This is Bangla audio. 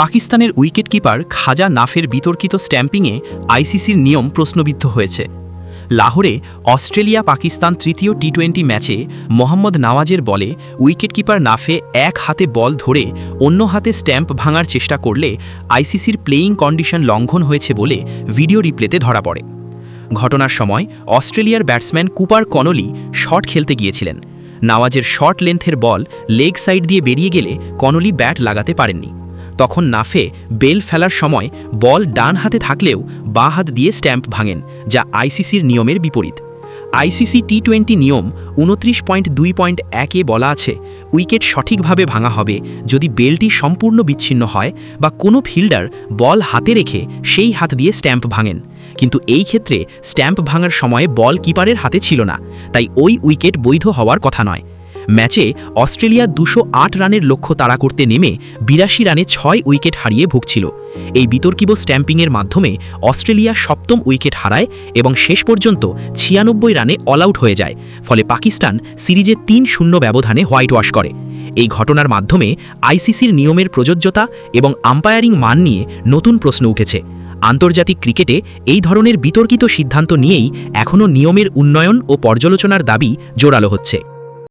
পাকিস্তানের উইকেটকিপার খাজা নাফের বিতর্কিত স্ট্যাম্পিংয়ে আইসিসির নিয়ম প্রশ্নবিদ্ধ হয়েছে। লাহোরে অস্ট্রেলিয়া পাকিস্তান তৃতীয় টি টোয়েন্টি ম্যাচে মোহাম্মদ নওয়াজের বলে উইকেটকিপার নাফে এক হাতে বল ধরে অন্য হাতে স্ট্যাম্প ভাঙার চেষ্টা করলে আইসিসির প্লেয়িং কন্ডিশন লঙ্ঘন হয়েছে বলে ভিডিও রিপ্লেতে ধরা পড়ে। ঘটনার সময় অস্ট্রেলিয়ার ব্যাটসম্যান কুপার কনলি শট খেলতে গিয়েছিলেন। নাওয়াজের শর্ট লেন্থের বল লেগ সাইড দিয়ে বেরিয়ে গেলে কনলি ব্যাট লাগাতে পারেননি। তখন নাফে বেল ফেলার সময় বল ডান হাতে থাকলেও বাঁ হাত দিয়ে স্ট্যাম্প ভাঙেন, যা আইসিসির নিয়মের বিপরীত। আইসিসি টি টোয়েন্টি নিয়ম উনত্রিশ পয়েন্ট দুই পয়েন্ট একে বলা আছে, উইকেট সঠিকভাবে ভাঙা হবে যদি বেলটি সম্পূর্ণ বিচ্ছিন্ন হয় বা কোনো ফিল্ডার বল হাতে রেখে সেই হাত দিয়ে স্ট্যাম্প ভাঙেন। কিন্তু এই ক্ষেত্রে স্ট্যাম্প ভাঙার সময়ে বল কিপারের হাতে ছিল না, তাই ওই উইকেট বৈধ হওয়ার কথা নয়। ম্যাচে অস্ট্রেলিয়া দুশো রানের লক্ষ্য তাড়া করতে নেমে বিরাশি রানে ছয় উইকেট হারিয়ে ভুগছিল। এই বিতর্কিত স্ট্যাম্পিংয়ের মাধ্যমে অস্ট্রেলিয়া সপ্তম উইকেট হারায় এবং শেষ পর্যন্ত ছিয়ানব্বই রানে অল আউট হয়ে যায়, ফলে পাকিস্তান সিরিজে তিন শূন্য ব্যবধানে হোয়াইট ওয়াশ করে। এই ঘটনার মাধ্যমে আইসিসির নিয়মের প্রযোজ্যতা এবং আম্পায়ারিং মান নিয়ে নতুন প্রশ্ন উঠেছে। আন্তর্জাতিক ক্রিকেটে এই ধরনের বিতর্কিত সিদ্ধান্ত নিয়েই এখনও নিয়মের উন্নয়ন ও পর্যালোচনার দাবি জোরালো হচ্ছে।